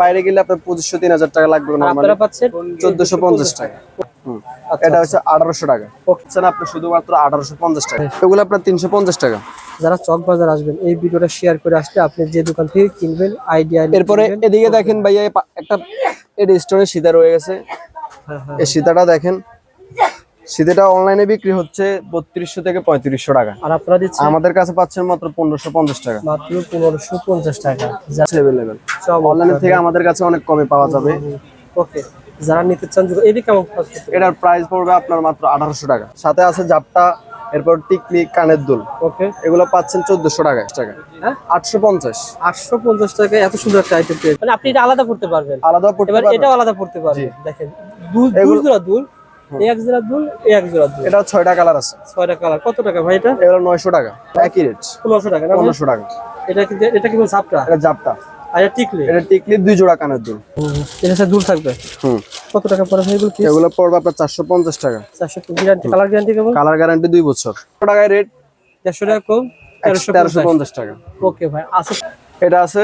বাইরে গেলে আপনার পঁচিশশো তিন হাজার টাকা লাগবে আপনারা পাচ্ছেন চোদ্দশো পঞ্চাশ টাকা। আচ্ছা, এটা হচ্ছে আঠারোশো টাকা। হচ্ছেন আপনি শুধুমাত্র আঠারোশো পঞ্চাশ টাকা। এগুলো আপনার তিনশো পঞ্চাশ টাকা। যারা চক বাজার আসবেন এই ভিডিওটা শেয়ার করে আসলে আপনি যে দোকান থেকে কিনবেন আইডিয়া এরপরে এদিকে দেখেন ভাইয়া একটা এর স্টোরে সীতা রয়ে গেছে। হ্যাঁ হ্যাঁ এই সীতাটা দেখেন। সীতাটা অনলাইনে বিক্রি হচ্ছে বত্রিশশো থেকে পঁয়ত্রিশশো টাকা। আর আপনারা দিচ্ছেন? আমাদের কাছে পাচ্ছেন মাত্র পনেরোশো পঞ্চাশ টাকা। মাত্র পনেরোশো পঞ্চাশ টাকা। অ্যাভেলেবেল অনলাইন থেকে আমাদের কাছে অনেক কমে পাওয়া যাবে। ওকে যারা নিতে চান কেমন এটার প্রাইস পড়বে আপনার মাত্র আঠারোশো টাকা। সাথে আছে জাপটা এরপর টিকলি কানের দুল। ওকে। এগুলো পাচ্ছেন চোদ্দশো টাকা। টাকা হ্যাঁ? আটশো পঞ্চাশ। আটশো পঞ্চাশ টাকায় এত সুন্দর একটা আইটেম মানে আপনি এটা আলাদা করতে পারবেন। আলাদা এবার পারবেন। এটাও আলাদা করতে পারবেন। দেখেন দুল দুল দুল। এই এক জোড়া দুল এক জোড়া দুল। এটা ছয়টা কালার আছে। ছয়টা কালার। কত টাকা ভাই এটা? এগুলো নয়শো টাকা। একই রেট পনেরোশো টাকা? পনেরোশো টাকা। এটা কি এটা কি ঝাপটা এটা জাপটা। টিকলি? এটা টিকলি দুই জোড়া কানের দুল। এটা দুল থাকবে? হুম। কত টাকা পড়ে ভাই এগুলো কি এগুলো পড়বে আপনার চারশো পঞ্চাশ টাকা। চারশো গ্যারান্টি কালার গ্যারান্টি কেমন কালার গ্যারান্টি দুই বছর। কত টাকায় রেট দেড়শো টাকা কম তেরোশো তেরোশো পঞ্চাশ টাকা। ওকে ভাই আছে। এটা আছে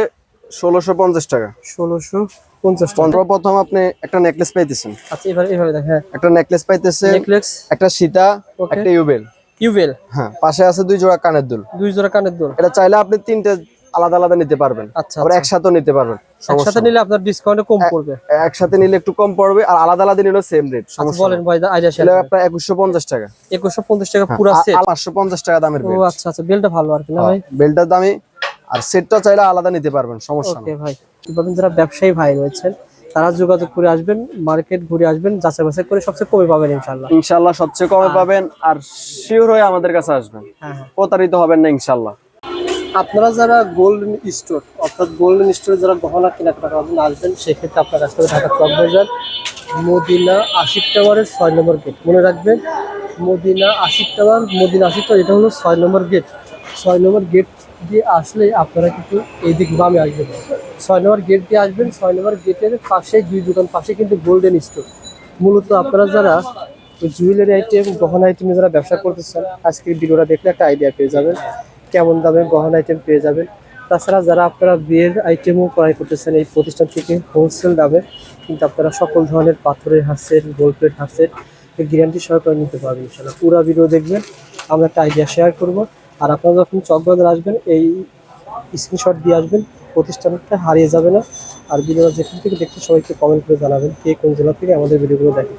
ষোলোশো পঞ্চাশ টাকা। ষোলোশো টাকা। প্রথম আপনি একটা নেকলেস পাইতেছেন। আচ্ছা এবার এভাবে দেখ হ্যাঁ। একটা নেকলেস একটা সীতা একটা ইউবেল। ইউবেল? হ্যাঁ পাশে আছে দুই জোড়া কানের দুল। দুই জোড়া কানের দুল। এটা চাইলে আপনি তিনটে আলাদা আলাদা নিতে পারবেন। আচ্ছা আবার একসাথেও নিতে পারবেন একসাথে নিলে আপনার ডিসকাউন্টে কম পড়বে। একসাথে নিলে একটু কম পড়বে আর আলাদা আলাদা নিলে সেম রেট আচ্ছা সমস্যা বলেন ভাই আইডিয়া শেয়ার আপনার একুশশো পঞ্চাশ টাকা। একুশশো পঞ্চাশ টাকা পুরো সেট পাঁচশো পঞ্চাশ টাকা দামের ও আচ্ছা আচ্ছা বেলটা ভালো আর কি না ভাই? বেল্টটার দামি আর সেটটা চাইলে আলাদা নিতে পারবেন সমস্যা ওকে ভাই। কি বলেন যারা ব্যবসায়ী ভাই রয়েছেন তারা যোগাযোগ করে আসবেন মার্কেট ঘুরে আসবেন যাচাই বাছাই করে সবচেয়ে কমে পাবেন ইনশাল্লাহ ইনশাল্লাহ সবচেয়ে কমে পাবেন আর শিওর হয়ে আমাদের কাছে আসবেন। হ্যাঁ হ্যাঁ। প্রতারিত হবেন না ইনশাল্লাহ আপনারা যারা গোল্ডেন স্টোর অর্থাৎ গোল্ডেন স্টোরে যারা গহনা কেনাকাটা করবেন আসবেন সেক্ষেত্রে আপনার কাছ থেকে ঢাকা চক বাজার মদিনা আশিক টাওয়ারের ছয় নম্বর গেট মনে রাখবেন মদিনা আশিক টাওয়ার মদিনা আশিক টাওয়ার এটা হলো ছয় নম্বর গেট ছয় নম্বর গেট দিয়ে আসলে আপনারা কিন্তু এই দিক বামে আসবেন। ছয় নম্বর গেট দিয়ে আসবেন, ছয় নম্বর গেটের পাশে, দুই দোকান পাশে কিন্তু গোল্ডেন স্টোর মূলত আপনারা যারা জুয়েলারি আইটেম গহনা আইটেমে যারা ব্যবসা করতেছেন, আজকের ভিডিওটা দেখলে একটা আইডিয়া পেয়ে যাবেন, কেমন দামে গহনা আইটেম পেয়ে যাবেন। তাছাড়া যারা আপনারা বিয়ের আইটেমও ক্রয় করতেছেন, এই প্রতিষ্ঠান থেকে হোলসেল দামে কিন্তু আপনারা সকল ধরনের পাথরের হাসেট গোল্ড প্লেট গ্যারান্টি সহকারে নিতে পারবেন। ইনশাল্লাহ পুরো ভিডিও দেখবেন, আমরা একটা আইডিয়া শেয়ার করব। আর আপনারা যখন চকবাজার আসবেন এই স্ক্রিনশট দিয়ে আসবেন প্রতিষ্ঠানটা হারিয়ে যাবে না। আর ভিডিওটা যেখান থেকে দেখতে সবাইকে কমেন্ট করে জানাবেন কে কোন জেলা থেকে আমাদের ভিডিওগুলো দেখেন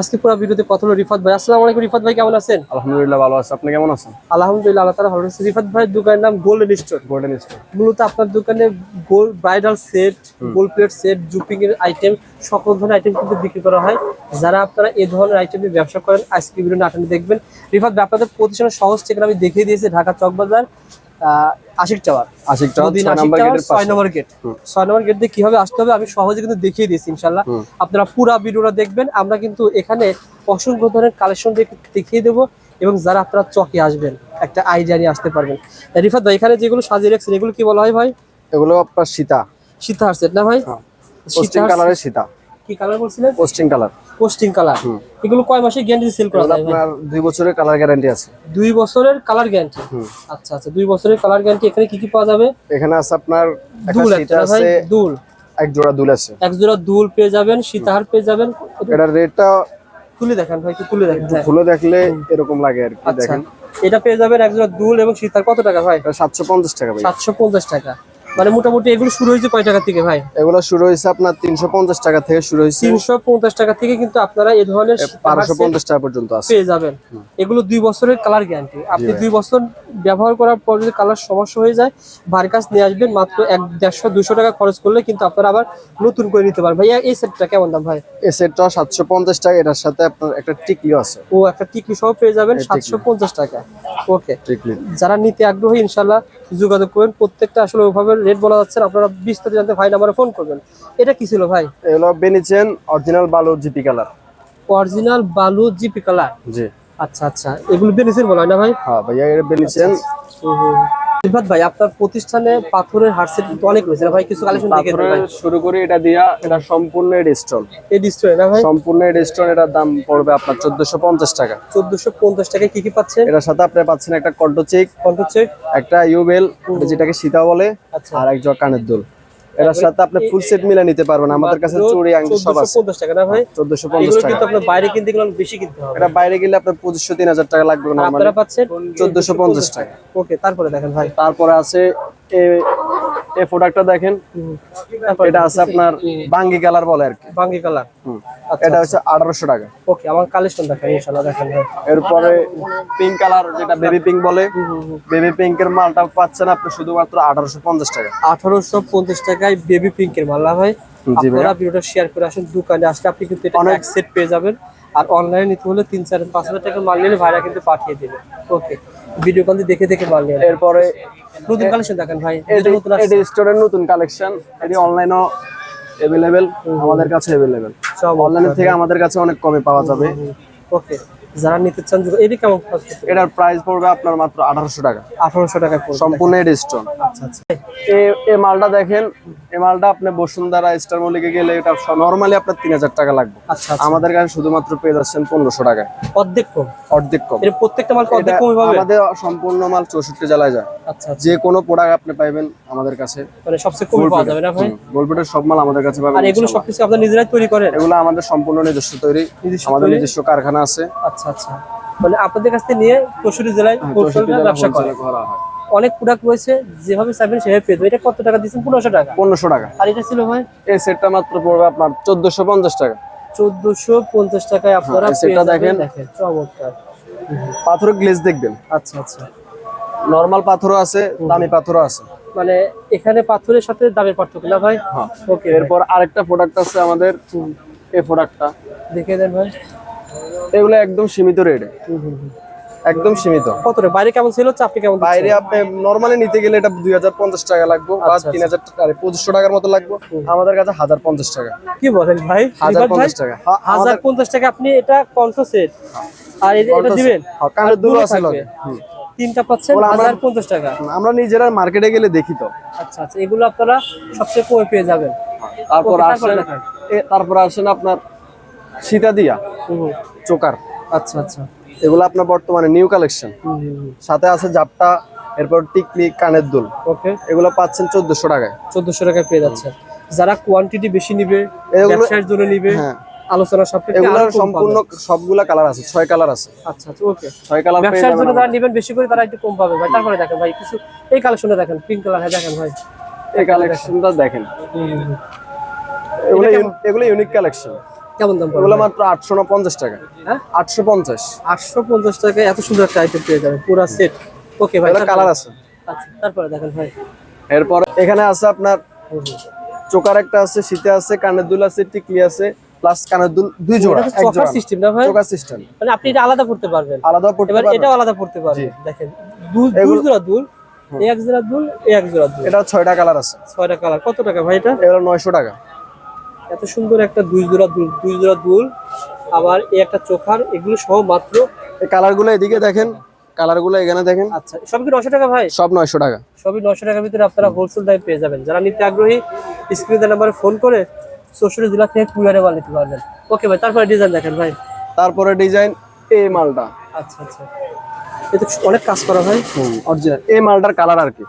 আজকে পুরো ভিডিওতে কত হলো রিফাত ভাই। আসসালামু আলাইকুম রিফাত ভাই কেমন আছেন? আলহামদুলিল্লাহ ভালো আছে। আপনি কেমন আছেন? আলহামদুলিল্লাহ আল্লাহ তালা ভালো আছে রিফাত ভাইয়ের দোকানের নাম গোল্ডেন স্টোর গোল্ডেন স্টোর মূলত আপনার দোকানে gold bridal set gold plate set জুপিং এর আইটেম সকল ধরনের আইটেম কিন্তু বিক্রি করা হয়। যারা আপনারা এই ধরনের আইটেমের ব্যবসা করেন আজকে ভিডিও নাটনে দেখবেন রিফাত আপনাদের প্রতিষ্ঠানের সহজ ঠিকানা আমি দেখিয়ে দিয়েছি ঢাকা চকবাজার আশিক টাওয়ার। আশিক টাওয়ার ছয় নম্বর গেট। ছয় নম্বর গেট দিয়ে কীভাবে আসতে হবে আমি সহজে কিন্তু দেখিয়ে দিয়েছি ইনশাল্লাহ আপনারা পুরা ভিডিওটা দেখবেন আমরা কিন্তু এখানে অসংখ্য ধরনের কালেকশন দেখিয়ে দেবো এবং যারা আপনারা চকে আসবেন একটা আইডিয়া নিয়ে আসতে পারবেন। রিফাত ভাই এখানে যেগুলো সাজিয়ে রাখছেন এগুলো কি বলা হয় ভাই? এগুলো আপনার সীতা। সীতা আসছে না ভাই? কালারের সীতা। কি কালার বলছিলেন? পোস্টিং কালার পোস্টিং কালার। এগুলো কয় মাসে গ্যারান্টি সেল করা যায়? আপনার দুই বছরের কালার গ্যারান্টি আছে। দুই বছরের কালার গ্যারান্টি আচ্ছা আচ্ছা দুই বছরের কালার গ্যারান্টি এখানে কি কি পাওয়া যাবে? এখানে আছে আপনার দুল একটা আছে দুল। এক জোড়া দুল আছে। এক জোড়া দুল পেয়ে যাবেন সীতাহার পেয়ে যাবেন। এটার রেটটা তুলে দেখান ভাই একটু তুলে দেখেন। খুলে দেখলে এরকম লাগে আর কি আচ্ছা। দেখেন। এটা পেয়ে যাবেন এক জোড়া দুল এবং সীতার কত টাকা ভাই? এটা সাতশো পঞ্চাশ টাকা ভাই। সাতশো পঞ্চাশ টাকা। মানে মোটামুটি এগুলো শুরু হয়েছে কয় টাকা থেকে ভাই? এগুলো শুরু হয়েছে আপনার তিনশো পঞ্চাশ টাকা থেকে শুরু হয়েছে। তিনশো পঞ্চাশ টাকা থেকে কিন্তু আপনারা এই ধরনের বারোশো পঞ্চাশ টাকা পর্যন্ত পেয়ে যাবেন। এগুলো দুই বছরের কালার গ্যারান্টি আপনি দুই বছর ব্যবহার করার পর যদি কালার সমস্যা হয়ে যায় ভার কাছ নিয়ে আসবেন মাত্র এক দেড়শো দুশো টাকা খরচ করলে কিন্তু আপনারা আবার নতুন করে নিতে পারবেন। ভাইয়া এই সেটটা কেমন দাম ভাই? এই সেটটা সাতশো পঞ্চাশ টাকা এটার সাথে আপনার একটা টিকলিও আছে। ও একটা টিকি সহ পেয়ে যাবেন সাতশো পঞ্চাশ টাকা। ওকে। যারা নিতে আগ্রহী ইনশাল্লাহ যোগাযোগ করবেন। প্রত্যেকটা আসলে ওইভাবে রেট বলা যাচ্ছে আপনারা বিস্তারিত জানতে ভাই নাম্বারে ফোন করবেন। এটা কি ছিল ভাই? এগুলো বেনিচেন অরিজিনাল বালু জিপি কালার। অরিজিনাল বালু জিপি কালার? জি। আচ্ছা আচ্ছা। এগুলো বেনিছেন বলা হয় না ভাই? হ্যাঁ ভাইয়া এটা বেনিচেন রিফাত ভাই আপনার প্রতিষ্ঠানে পাথরের হারসেট কিন্তু অনেক রয়েছে। ভাই কিছু কালেকশন দেখে ভাই। শুরু করি এটা দিয়া এটা সম্পূর্ণ এড স্টোন এই ডিসপ্লে না ভাই? সম্পূর্ণ এড স্টোন এটার দাম পড়বে আপনার চোদ্দশো পঞ্চাশ টাকা। চোদ্দশো পঞ্চাশ টাকায় কি কি পাচ্ছেন? এটার সাথে আপনি পাচ্ছেন একটা কন্টো চেক কন্টো চেক একটা ইউবেল যেটাকে সীতা বলে আচ্ছা। আর এক জোড়া কানের দুল। এটার সাথে আপনি ফুল সেট মিলে নিতে পারবেন। আমাদের কাছে চুড়ি আংটি সব আছে। 1450 টাকা না ভাই? চোদ্দশো পঞ্চাশ এগুলো টাকা। কিন্তু আপনার বাইরে কিনতে গেলে অনেক বেশি কিনতে হবে। এটা বাইরে গেলে আপনার পঁচিশশো তিন হাজার টাকা লাগবে না আপনারা পাচ্ছেন 1450 টাকা। ওকে তারপরে দেখেন ভাই। তারপরে আছে এই প্রোডাক্টটা দেখেন। এটা আছে আপনার বাঙ্গি কালার বলে আর কি। বাঙ্গি কালার। আচ্ছা, এটা হচ্ছে আঠারোশো টাকা। ওকে আমার কালেকশন দেখেন ইনশাআল্লাহ দেখেন এরপরে পিঙ্ক কালার যেটা বেবি পিঙ্ক বলে বেবি পিঙ্কের মালটা পাচ্ছেন আপনি শুধুমাত্র আঠারোশো পঞ্চাশ টাকা। আঠারোশো পঞ্চাশ টাকায় বেবি পিঙ্কের মাল না ভাই। আপনারা ভিডিওটা শেয়ার করে আসেন দোকানে আসলে আপনি কিন্তু এটা অনেক- এক সেট পেয়ে যাবেন। আর অনলাইনে নিতে হলে তিন চার পাঁচ হাজার টাকা মাল নিলে ভাইরা কিন্তু পাঠিয়ে দেবে। ওকে ভিডিও কল দেখে দেখে মাল নিয়ে এরপরে নতুন কালেকশন দেখেন ভাই এটি নতুন। এটি স্টোরের নতুন কালেকশন এটি অনলাইনও আমাদের কাছে অ্যাভেলেবেল সব অনলাইন থেকে আমাদের কাছে অনেক কমে পাওয়া যাবে। ওকে যারা নিতে চান এটি কেমন খরচ এটার প্রাইস পড়বে আপনার মাত্র আঠারোশো টাকা। আঠারোশো পড়বে সম্পূর্ণ এটি স্টোন আচ্ছা আচ্ছা। এই মালটা দেখেন এই মালটা আপনি বসুন্ধরা স্টার মলিকে গেলে এটা নর্মালি আপনার তিন হাজার টাকা লাগবে। আচ্ছা আচ্ছা। আমাদের কাছে শুধুমাত্র পেয়ে যাচ্ছেন পনেরোশো টাকায়। অর্ধেক কম। অর্ধেক কম। এর প্রত্যেকটা মাল অর্ধেক কমই পাবে? আমাদের সম্পূর্ণ মাল চৌষট্টি জেলায় যায়। আচ্ছা আচ্ছা। যে কোনো প্রোডাক্ট আপনি পাইবেন আমাদের কাছে। মানে সবচেয়ে কমই পাওয়া যাবে না ভাই? গোলপেটের সব মাল আমাদের কাছে পাবেন আর এগুলো। সবকিছু আপনারা নিজেরাই তৈরি করেন? এগুলো আমাদের সম্পূর্ণ নিজস্ব তৈরি। আমাদের নিজস্ব কারখানা আছে। আচ্ছা আচ্ছা মানে আপনাদের কাছ থেকে নিয়ে চৌষট্টি জেলায় হ্যাঁ, ব্যবসা করে। করা হয়। অনেক প্রোডাক্ট রয়েছে যেভাবে চাইবেন সেভাবে পেয়ে। এটা কত টাকা দিচ্ছেন পনেরোশো টাকা। পনেরোশো টাকা। আর এটা ছিল ভাই? এই সেটটা মাত্র পড়বে আপনার চোদ্দশো পঞ্চাশ টাকা। চোদ্দশো পঞ্চাশ টাকায় আপনারা হ্যাঁ, পেয়ে সেটটা দেখেন। চমৎকার। পাথরের গ্লেজ দেখবেন। আচ্ছা আচ্ছা। নর্মাল পাথরও আছে দামি পাথরও আছে। মানে এখানে পাথরের সাথে দামের পার্থক্য না ভাই? হ্যাঁ। ওকে এরপর আরেকটা প্রোডাক্ট আছে আমাদের এই প্রোডাক্টটা দেখে দেন ভাই। এগুলো একদম সীমিত রেটে। একদম সীমিত। কত রে? বাইরে কেমন ছিল চাপি কেমন বাইরে আপনি নর্মালি নিতে গেলে এটা দুই হাজার পঞ্চাশ টাকা লাগবে বা আচ্ছা, তিন হাজার টাকা পঁচিশশো টাকার মতো লাগবে। আমাদের কাছে হাজার পঞ্চাশ টাকা। কি বলেন ভাই? হাজার? পঞ্চাশ টাকা। হ্যাঁ, হাজার পঞ্চাশ টাকা আপনি এটা কণ্ঠ সেট আর এটা- দিবেন? হ্যাঁ, কানের দুলও আছে। লগে। তিনটা পাচ্ছেন হাজার পঞ্চাশ টাকা। আমরা নিজেরা মার্কেটে গেলে দেখি তো। আচ্ছা আচ্ছা এগুলো আপনারা সবচেয়ে কমে পেয়ে যাবেন। তারপর ওকে, আসেন তারপর আসেন আপনার সীতা দিয়া হুম, হুম। চোকার। আচ্ছা আচ্ছা। এগুলো আপনার বর্তমানে নিউ কালেকশন। সাথে আছে জাপটা এরপর টিকলি কানের দুল। ওকে। এগুলো পাচ্ছেন চোদ্দশো টাকায়। চোদ্দশো টাকায় পেয়ে যাচ্ছে। যারা কোয়ান্টিটি বেশি নিবে ব্যবসার জন্য নিবে হ্যাঁ। আলোচনা সাপেক্ষে এগুলোর সম্পূর্ণ সবগুলা কালার আছে ছয় কালার আছে। আচ্ছা আচ্ছা ওকে। ছয় কালার ব্যবসার জন্য যারা নেবেন বেশি করে তারা একটু কম পাবে। ভাই তারপরে দেখেন ভাই কিছু এই দেখেন পিঙ্ক কালার হ্যাঁ দেখেন ভাই। এই কালেকশনটা দেখেন। এগুলো এগুলো ইউনিক কালেকশন কেমন দাম পড়বে? মাত্র আটশো না পঞ্চাশ টাকা। হ্যাঁ? আটশো পঞ্চাশ। আটশো পঞ্চাশ টাকায় এত সুন্দর একটা আইটেম পেয়ে যাবেন পুরো সেট ওকে ভাই কালার আছে। আচ্ছা তারপরে দেখেন ভাই। এরপর এখানে আছে আপনার। চোকার একটা আছে শীতে আছে কানের দুল আছে টিকলি আছে প্লাস কানের দুল দুই জোড়া এটা এক জোড়া। সিস্টেম না ভাই? চোকার সিস্টেম মানে আপনি এটা আলাদা করতে পারবেন। আলাদা পড়তে পারবেন। এটাও আলাদা পড়তে পারবেন। দেখেন দুল দুই জোড়া দুল এক জোড়া দুল এক জোড়া দুল। এটা ছয়টা কালার আছে। ছয়টা কালার কত টাকা ভাই এটা? এগুলো নয়শো টাকা। এত সুন্দর একটা দুই জোড়া দুল দুই জোড়া দুল আবার এই একটা চোখার এগুলো সহ মাত্র এই কালারগুলো এদিকে দেখেন কালারগুলো এখানে দেখেন। আচ্ছা সব কি নশো টাকা ভাই? সব নয়শো টাকা। সবই নশো টাকার ভিতরে আপনারা হোলসেল দামে পেয়ে যাবেন। যারা নিতে আগ্রহী স্ক্রিনের নাম্বারে ফোন করে চৌষট্টি জেলা থেকে কুরিয়ারে মাল নিতে পারবেন। ওকে ভাই তারপরে ডিজাইন দেখেন ভাই। তারপরে ডিজাইন এই মালটা। আচ্ছা আচ্ছা। এটা অনেক কাজ করা ভাই অরিজিনাল এই মালটার কালার আর কি।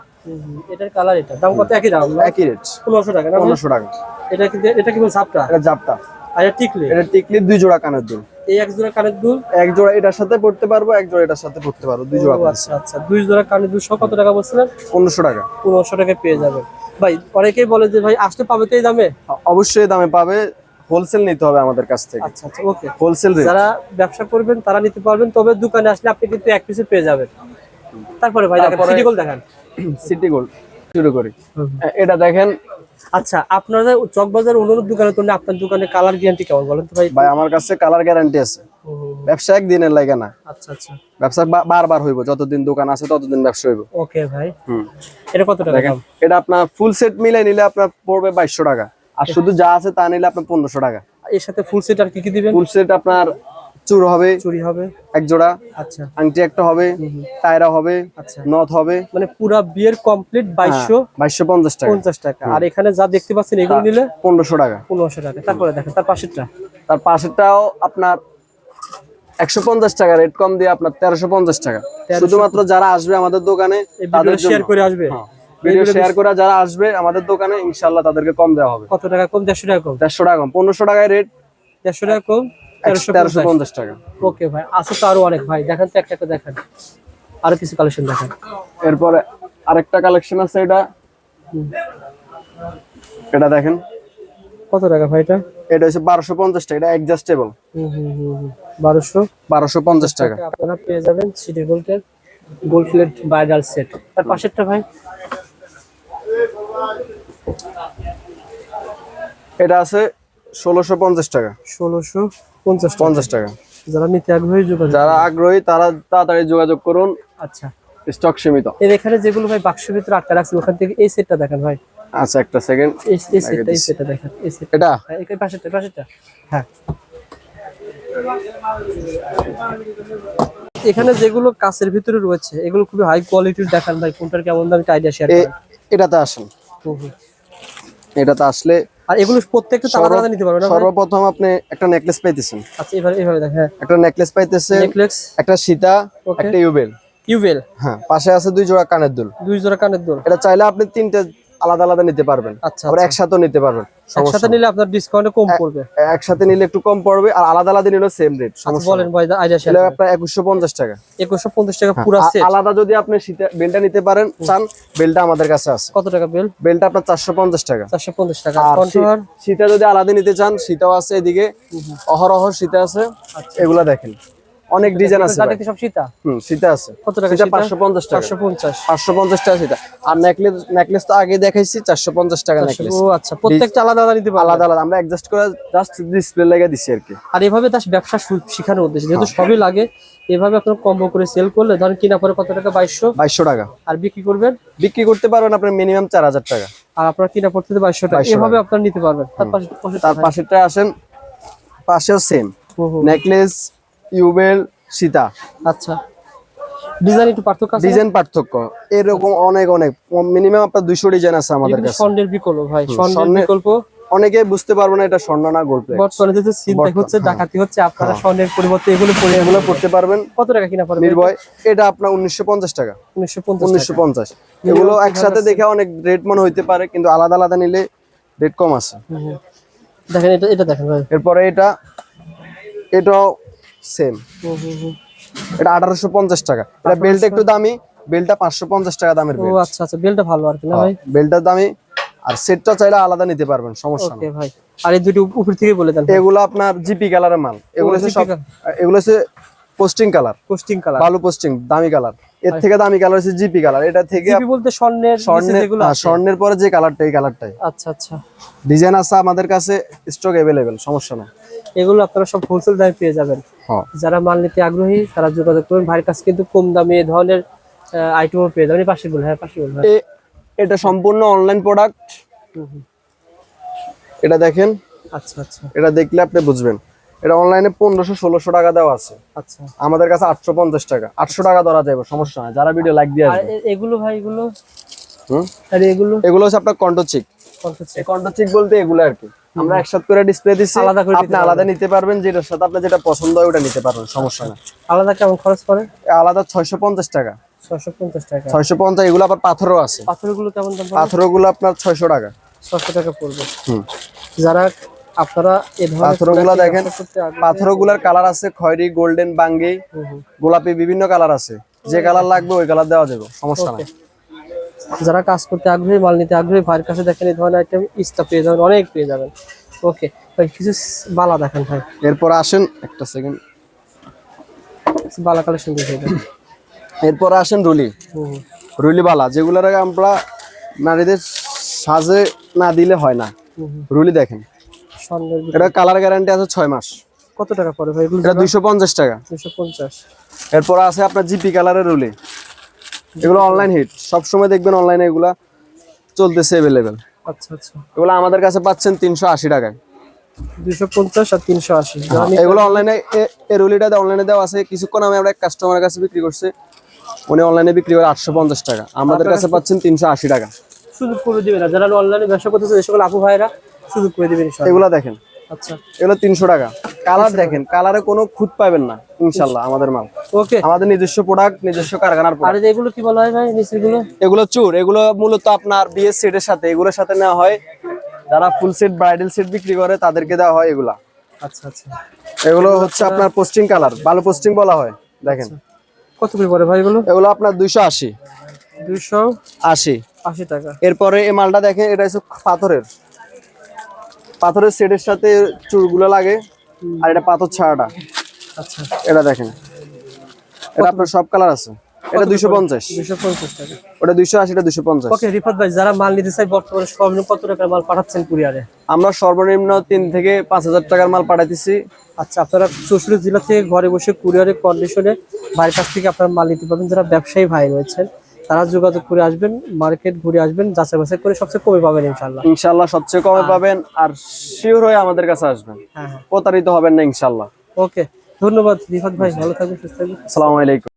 এটার কালার এটা। দাম কত? একই দাম একই রেট পনেরোশো টাকা না? ভাই? পনেরোশো টাকা। এটা কিন্তু এটা কি আপটা এটা জাপটা আর এটা টিকলি? এটা টিকলি দুই জোড়া কানের দুল। এই এক জোড়া কানের দুল? এক জোড়া এটার সাথে পড়তে পারব এক জোড়া এটার সাথে পড়তে পারব দুই জোড়া আচ্ছা আচ্ছা। দুই জোড়া কানের দুল সব কত টাকা বলছিলেন? পনেরোশো টাকা। পনেরোশো টাকায় পেয়ে যাবেন ভাই অনেকেই বলে যে ভাই আসতে পাবে তো এই দামে? অবশ্যই দামে পাবে। হোলসেল নিতে হবে আমাদের কাছ থেকে। আচ্ছা আচ্ছা ওকে হোলসেল যারা ব্যবসা করবেন তারা নিতে পারবেন তবে দোকানে আসলে আপনি কিন্তু এক পিসে পেয়ে যাবেন। তারপরে ভাই দেখেন সিটি গোল দেখান। সিটি গোল্ড শুরু করি। এটা দেখেন। আচ্ছা আপনাদের চকবাজার অন্যান্য দোকানের তুলনায় আপনার দোকানে কালার গ্যারান্টি কেমন বলেন তো ভাই? ভাই আমার কাছে কালার গ্যারান্টি আছে। ব্যবসা একদিনের লাগে না। আচ্ছা আচ্ছা। ব্যবসা বারবার হইব যতদিন দোকান আছে ততদিন ব্যবসা হইব। ওকে ভাই। হুম। এটা কত টাকা এটা আপনার ফুল সেট মিলে নিলে আপনার পড়বে বাইশশো টাকা। আর শুধু যা আছে তা নিলে আপনার পনেরোশো টাকা। এর সাথে ফুল সেট আর কি কি দিবেন? ফুল সেট আপনার চুর হবে চুরি হবে। এক জোড়া আচ্ছা। আংটি একটা হবে টায়রা হবে আচ্ছা। নথ হবে। মানে পুরা বিয়ের কমপ্লিট বাইশশো বাইশশো পঞ্চাশ টাকা। পঞ্চাশ টাকা। আর এখানে যা দেখতে পাচ্ছেন এগুলো নিলে পনেরোশো টাকা। পনেরোশো টাকা। তারপরে দেখেন তার পাশেরটা? তার পাশেরটাও আপনার একশো পঞ্চাশ টাকা রেট কম দিয়ে আপনার তেরোশো পঞ্চাশ টাকা। শুধুমাত্র যারা আসবে আমাদের দোকানে তাদের শেয়ার করে আসবে। হ্যাঁ। ভিডিও শেয়ার করে যারা আসবে আমাদের দোকানে ইনশাল্লাহ তাদেরকে কম দেওয়া হবে। কত টাকা কম? দেড়শো টাকা কম। দেড়শো টাকা কম। পনেরোশো টাকায় রেট দেড়শো টাকা কম? তেরোশো পঞ্চাশ। টাকা। ওকে ভাই আছে তো আরও অনেক ভাই। দেখেন তো একটা একটা দেখেন। আরও কিছু কালেকশন দেখেন। এরপরে আরেকটা কালেকশন আছে এটা। এটা দেখেন। কত টাকা ভাই এটা? এটা হচ্ছে বারোশো পঞ্চাশ টাকা এটা অ্যাডজাস্টেবল। বারোশো? বারোশো পঞ্চাশ টাকা। আপনারা পেয়ে যাবেন সিটি গোল্ডের গোল্ড প্লেট ব্রাইডাল সেট তার পাশেরটা ভাই? এটা আছে ষোলোশো পঞ্চাশ টাকা। ষোলোশো পঞ্চাশ টাকা। পঞ্চাশ টাকা। যারা নিতে আগ্রহী যোগাযোগ যারা আগ্রহী তারা তাড়াতাড়ি যোগাযোগ করুন। আচ্ছা। স্টক সীমিত। এর এখানে যেগুলো ভাই বাক্সের ভিতরে আটকা রাখছে ওখান থেকে এই সেটটা দেখেন ভাই। আচ্ছা একটা সেকেন্ড এই সেটটা এই সেটটা দেখেন এই সেট এটা? হ্যাঁ এই পাশেরটা পাশেরটা। হ্যাঁ। এখানে যেগুলো কাছের ভিতরে রয়েছে এগুলো খুবই হাই কোয়ালিটির দেখান ভাই কোনটার কেমন দাম আইডিয়া শেয়ার এ- এটাতে আসেন। এটাতে আসলে আর এগুলো প্রত্যেকটা তো আলাদা নিতে পারবে না সর্বপ্রথম আপনি একটা নেকলেস পাইতেছেন। আচ্ছা এবারে এইভাবে দেখেন। হ্যাঁ একটা নেকলেস পাইতেছেন নেকলেস একটা সীতা. একটা ইউবেল। ইউবেল? হ্যাঁ পাশে আছে দুই জোড়া কানের দুল। দুই জোড়া কানের দোল। এটা চাইলে আপনি তিনটে আলাদা আলাদা নিতে পারবেন। আচ্ছা আবার আচ্ছা। নিতে পারবেন একসাথে নিলে আপনার ডিসকাউন্টে কম পড়বে। একসাথে নিলে একটু কম পড়বে আর আলাদা আলাদা নিলে সেম রেট আচ্ছা বলেন ভাই আইডিয়া শেয়ার আপনার একুশশো পঞ্চাশ টাকা। একুশশো পঞ্চাশ টাকা পুরো সেট আলাদা যদি আপনি বেলটা নিতে পারেন চান বেলটা আমাদের কাছে আছে। কত টাকা বিল বেলটা আপনার চারশো পঞ্চাশ টাকা। চারশো পঞ্চাশ টাকা। আর কন্ট্রোলার সীতা যদি আলাদা নিতে চান সীতাও আছে এদিকে অহরহ সীতা আছে। আচ্ছা। এগুলা দেখেন। অনেক ডিজাইন আছে গাড়ি কি সব সীতা? হুম সীতা আছে। কত টাকা সীতা সীতা? পাঁচশো পঞ্চাশ টাকা। চারশো পঞ্চাশ। পাঁচশো পঞ্চাশ টাকা সীতা। আর নেকলেস নেকলেস তো আগে দেখাইছি চারশো পঞ্চাশ টাকা নেকলেস ও আচ্ছা প্রত্যেকটা আলাদা আলাদা নিতে আলাদা আলাদা আমরা অ্যাডজাস্ট করে জাস্ট ডিসপ্লে লেগে দিছি আর কি। আর এভাবে তার ব্যবসা শেখানোর উদ্দেশ্যে যেহেতু হ্যাঁ। সবই লাগে এভাবে আপনার কম্বো করে সেল করলে ধরেন কিনা পরে কত টাকা? বাইশশো? বাইশশো টাকা। আর বিক্রি করবেন? বিক্রি করতে পারবেন আপনার মিনিমাম চার হাজার টাকা। আর আপনার কিনা পড়তে বাইশশো টাকা। 2200 এভাবে আপনার নিতে পারবেন। তার পাশে তার পাশেরটা আসেন পাশেও সেম। নেকলেস ইউবেল সীতা। আচ্ছা। ডিজাইন একটু পার্থক্য আছে? ডিজাইন পার্থক্য। এরকম অনেক অনেক। মিনিমাম আপনার দুইশো ডিজাইন আছে আমাদের কাছে। স্বর্ণের বিকল্প ভাই স্বর্ণের বিকল্প। অনেকে বুঝতে পারব না এটা স্বর্ণ না গোল্ড বর্তমানে যেহেতু চিন্তা হচ্ছে ডাকাতি হচ্ছে আপনারা স্বর্ণের পরিবর্তে এগুলো পরে এগুলো পড়তে পারবেন। কত টাকা কিনা পড়বে? নির্ভয় এটা আপনার উনিশশো পঞ্চাশ টাকা। উনিশশো পঞ্চাশ উনিশশো পঞ্চাশ। এগুলো একসাথে দেখে অনেক রেট মনে হইতে পারে কিন্তু আলাদা আলাদা নিলে রেট কম আছে। দেখেন এটা এটা দেখেন ভাই। এরপরে এটা এটাও সেম। এটা আঠারোশো পঞ্চাশ টাকা। এটা বেল্ট একটু দামি বেলটা পাঁচশো পঞ্চাশ টাকা দামের ও বেল্ট আচ্ছা আচ্ছা বেলটা ভালো আর কি না ভাই? বেলটার দামি। আর সেটটা চাইলে আলাদা নিতে পারবেন সমস্যা নেই। ভাই। আর এই দুটো উপর থেকে বলে দেন এগুলো আপনার জিপি কালারের মাল। এগুলো হচ্ছে সব এগুলো হচ্ছে পোস্টিং কালার পোস্টিং কালার বালু পোস্টিং দামি কালারের থেকে দামি কালার হচ্ছে জিপি কালার এটা থেকে জিপি বলতে স্বর্ণের স্বর্ণের হ্যাঁ, স্বর্ণের পরে যে কালারটা এই কালারটাই আচ্ছা আচ্ছা। ডিজাইন আছে আমাদের কাছে স্টক অ্যাভেলেবেল সমস্যা নেই। এগুলো আপনারা সব হোলসেল দামে পেয়ে যাবেন। হ্যাঁ যারা মাল নিতে আগ্রহী তারা যোগাযোগ করবেন ভাইয়ের কাছে কিন্তু কম দামে এ ধরনের আইটেমও পেয়ে যাবেন। পাশে বলে হ্যাঁ পাশে বলে হ্যাঁ। এটা সম্পূর্ণ অনলাইন প্রোডাক্ট। এটা দেখেন। আচ্ছা আচ্ছা। এটা দেখলে আপনি বুঝবেন। এটা অনলাইনে পনেরোশো ষোলোশো টাকা দেওয়া আছে। আচ্ছা। আমাদের কাছে আটশো পঞ্চাশ টাকা। আটশো টাকা ধরা যাবে সমস্যা নাই। যারা ভিডিও লাইক দিয়ে এগুলো ভাই এগুলো? হুম? আর এগুলো? এগুলো হচ্ছে আপনার কত হচ্ছে? এই কন্ট্রোচিক বলতে এগুলো আর কি। আমরা একসাথে করে ডিসপ্লে দিচ্ছি আলাদা করে আপনি আলাদা নিতে পারবেন যেটার সাথে আপনার যেটা পছন্দ হয় ওটা নিতে পারবেন সমস্যা না আলাদা কেমন খরচ পড়ে? আলাদা ছয়শো পঞ্চাশ টাকা। ছশো পঞ্চাশ টাকা। ছয়শো পঞ্চাশ এগুলো আবার পাথরও আছে। পাথরগুলো কেমন দাম পাথরগুলো আপনার ছয়শো টাকা। ছশো টাকা পড়বে। হুম। যারা আপনারা এ ধরনের পাথরগুলো দেখেন পাথরগুলার কালার আছে খয়েরি গোল্ডেন বাঙ্গি। গোলাপি বিভিন্ন কালার আছে। যে কালার লাগবে ওই কালার দেওয়া যাবে সমস্যা নাই। যারা কাজ করতে আগ্রহী মাল নিতে আগ্রহী ভাইয়ের কাছে দেখেন এই ধরনের আইটেম ইস্তা পেয়ে যাবেন অনেক পেয়ে যাবেন। ওকে ভাই কিছু বালা দেখেন ভাই। এরপর আসেন একটা সেকেন্ড বালা কালেকশন দেন। এরপর আসেন রুলি। রুলি বালা যেগুলোর আগে আমরা নারীদের সাজে না দিলে হয় না। রুলি দেখেন। এটা কালার গ্যারান্টি আছে ছয় মাস। কত টাকা পড়ে ভাই এটা দুইশো পঞ্চাশ টাকা। দুশো পঞ্চাশ। এরপর আছে আপনার জিপি কালারের রুলি। এগুলো অনলাইন হিট সবসময় দেখবেন অনলাইনে এগুলা চলতেছে অ্যাভেলেবেল আচ্ছা আচ্ছা। এগুলো আমাদের কাছে পাচ্ছেন তিনশো আশি টাকায়। দুশো পঞ্চাশ আর তিনশো আশি। নিতে- এগুলো অনলাইনে এই রুলিটা অনলাইনে দেওয়া আছে। কিছুক্ষণ আমি আমরা এক কাস্টমারের কাছে বিক্রি করছে। উনি অনলাইনে বিক্রি করে আটশো পঞ্চাশ টাকা। আমাদের কাছে পাচ্ছেন তিনশো আশি টাকা। সুযোগ করে দিবে না। যারা অনলাইনে ব্যবসা করতেছে যে সকল আপু ভাইরা সুযোগ করে দিবেন। এগুলো দেখেন। আচ্ছা। এগুলো তিনশো টাকা। কালার দেখেন কালারে কোনো খুঁত পাবেন না ইনশাল্লাহ আমাদের মাল। ওকে আমাদের নিজস্ব প্রোডাক্ট নিজস্ব কারখানার আর এগুলো কি বলা হয় ভাই নিচেরগুলো এগুলো চুর এগুলো মূলত আপনার বিয়ে সেটের সাথে এগুলোর সাথে নেওয়া হয়। যারা ফুল সেট ব্রাইডাল সেট বিক্রি করে তাদেরকে দেওয়া হয় এগুলা। আচ্ছা আচ্ছা। এগুলো হচ্ছে আপনার পোস্টিং কালার ভালো পোস্টিং বলা হয় দেখেন। কত করে পড়ে ভাই এগুলো? এগুলো আপনার দুইশো আশি। দুইশো আশি। আশি টাকা। এরপরে এই মালটা দেখেন এটা হচ্ছে পাথরের। পাথরের সেটের সাথে চুরগুলো লাগে। আর এটা পাথর ছাড়াটা। আচ্ছা। এটা দেখেন। এটা আপনার সব কালার আছে। এটা দুইশো পঞ্চাশ। দুইশো পঞ্চাশ টাকা। ওটা দুইশো আশি এটা দুইশো পঞ্চাশ। ওকে রিফাত ভাই যারা মাল নিতে চাই বর্তমানে সর্বনিম্ন কত টাকার মাল পাঠাচ্ছেন কুরিয়ারে? আমরা সর্বনিম্ন তিন থেকে পাঁচ হাজার টাকার মাল পাঠাইতেছি। আচ্ছা আপনারা চৌষট্টি জেলা থেকে ঘরে বসে কুরিয়ারে কন্ডিশনে বাড়ির কাছ থেকে আপনারা মাল নিতে পারবেন। যারা ব্যবসায়ী ভাই রয়েছেন তারা যোগাযোগ করে আসবেন মার্কেট ঘুরে আসবেন যাচাই বাছাই করে সবচেয়ে কমে পাবেন ইনশাল্লাহ ইনশাল্লাহ সবচেয়ে কমে পাবেন আর শিওর হয়ে আমাদের কাছে আসবেন। হ্যাঁ হ্যাঁ। প্রতারিত হবেন না ইনশাল্লাহ ওকে ধন্যবাদ রিফাত ভাই ভালো থাকবেন সুস্থ থাকবেন। আলাইকুম।